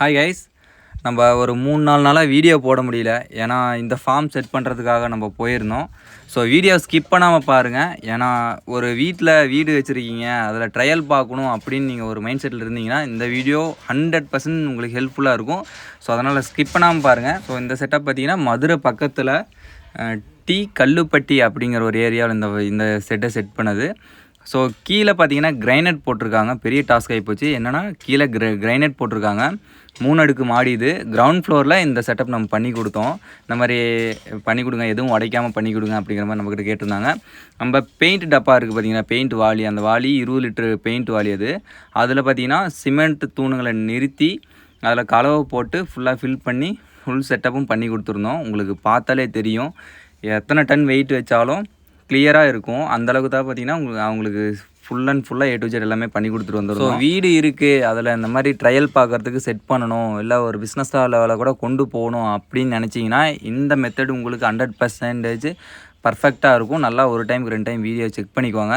Hi guys நம்ம ஒரு மூணு நாலு நாளாக வீடியோ போட முடியல. ஏன்னா இந்த ஃபார்ம் செட் பண்ணுறதுக்காக நம்ம போயிருந்தோம். ஸோ வீடியோ ஸ்கிப் பண்ணாமல் பாருங்கள் ஏன்னா ஒரு வீட்டில் வீடு வச்சுருக்கீங்க அதில் ட்ரையல் பார்க்கணும் அப்படின்னு நீங்கள் ஒரு மைண்ட் செட்டில் இருந்தீங்கன்னா இந்த வீடியோ ஹண்ட்ரட் பர்சன்ட் உங்களுக்கு ஹெல்ப்ஃபுல்லாக இருக்கும். ஸோ அதனால் ஸ்கிப் பண்ணாமல் பாருங்கள் ஸோ இந்த செட்டப் பார்த்தீங்கன்னா மதுரை பக்கத்தில் டி கல்லுப்பட்டி அப்படிங்கிற ஒரு ஏரியாவில் இந்த இந்த செட்டை செட் பண்ணது. ஸோ கீழே பார்த்தீங்கன்னா கிரைனட் போட்டிருக்காங்க. பெரிய டாஸ்க் ஆகி போச்சு. என்னென்னா கீழே கிர கிரைனட் போட்டிருக்காங்க. மூணு அடுக்கு மாடி இது கிரவுண்ட் ஃப்ளோரில் இந்த செட்டப் நம்ம பண்ணி கொடுத்தோம். இந்த மாதிரி பண்ணி கொடுங்க எதுவும் உடைக்காமல் பண்ணி கொடுங்க அப்படிங்கிற மாதிரி நம்மக்கிட்ட கேட்டிருந்தாங்க. நம்ம பெயிண்ட் டப்பா இருக்குது பார்த்தீங்கன்னா பெயிண்ட் வாலி அந்த வாளி இருபது லிட்டரு பெயிண்ட் வாலி அது. அதில் பார்த்தீங்கன்னா சிமெண்ட் தூணுங்களை நிறுத்தி அதில் கலவை போட்டு ஃபுல்லாக ஃபில் பண்ணி ஃபுல் செட்டப்பும் பண்ணி கொடுத்துருந்தோம். உங்களுக்கு பார்த்தாலே தெரியும். எத்தனை டன் வெயிட் வச்சாலும் கிளியராக இருக்கும். அந்தளவுக்கு தான் பார்த்தீங்கன்னா உங்களுக்கு அவங்களுக்கு ஃபுல் அண்ட் ஃபுல்லாக ஏ டு ஜெட் எல்லாமே பண்ணி கொடுத்துட்டு வந்துடும் ஸோ வீடு இருக்குது அதில் இந்த மாதிரி ட்ரையல் பார்க்குறதுக்கு செட் பண்ணணும். இல்லை ஒரு பிஸ்னஸ் லெவலில் கூட கொண்டு போகணும் அப்படின்னு நினச்சிங்கன்னா இந்த மெத்தட் உங்களுக்கு ஹண்ட்ரட் பர்சன்டேஜ் பர்ஃபெக்டாக இருக்கும். நல்லா ஒரு டைமுக்கு ரெண்டு டைம் வீடியோ செக் பண்ணிக்கோங்க.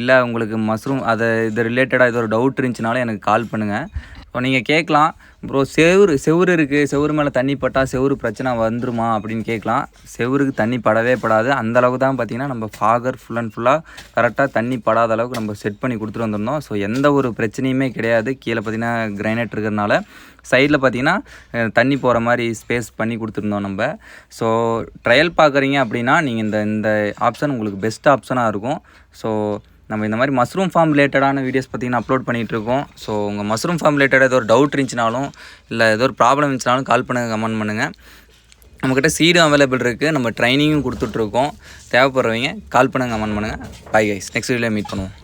இல்லை உங்களுக்கு மஷ்ரூம் அதை இது ரிலேட்டடாக இது ஒரு டவுட் இருந்துச்சுனாலும் எனக்கு கால் பண்ணுங்கள் இப்போ நீங்கள் கேட்கலாம் ப்ரோ செவுரு செவுரு இருக்குது செவுரு மேலே தண்ணி பட்டால் செவுரு பிரச்சனை வந்துருமா அப்படின்னு கேட்கலாம். செவுருக்கு தண்ணி படவே படாது. அந்த அளவுக்கு தான் பார்த்திங்கன்னா நம்ம ஃபாகர் ஃபுல் அண்ட் ஃபுல்லாக கரெக்டாக தண்ணி படாத அளவுக்கு நம்ம செட் பண்ணி கொடுத்துட்டு வந்திருந்தோம். ஸோ எந்த ஒரு பிரச்சனையுமே கிடையாது. கீழே பார்த்திங்கன்னா கிரைனேட் இருக்கிறதுனால சைடில் பார்த்திங்கன்னா தண்ணி போகிற மாதிரி ஸ்பேஸ் பண்ணி கொடுத்துருந்தோம் நம்ம. ஸோ ட்ரையல் பார்க்குறீங்க அப்படின்னா நீங்கள் இந்த இந்த ஆப்ஷன் உங்களுக்கு பெஸ்ட் ஆப்ஷனாக இருக்கும். ஸோ நம்ம இந்த மாதிரி மஷ்ரூம் ஃபார்ம் ரிலேட்டடான வீடியோஸ் பார்த்திங்கன்னா அப்லோட் பண்ணிகிட்டு இருக்கோம் ஸோ உங்கள் மஷ்ரூம் ஃபார்ம் ரிலேட்டடாக ஏதோ ஒரு டவுட் இருந்துச்சுனாலும் இல்லை ஏதோ ஒரு ப்ராப்ளம் இருந்துச்சுனாலும் கால் பண்ணுங்கள் கமெண்ட் பண்ணுங்கள் நம்மக்கிட்ட சீடும் அவைலபிள் இருக்குது நம்ம ட்ரைனிங்கும் கொடுத்துட்ருக்கோம் தேவைப்படுறவங்க கால் பண்ணுங்கள் கமெண்ட் பண்ணுங்கள் bye guys next video meet பண்ணுவோம்.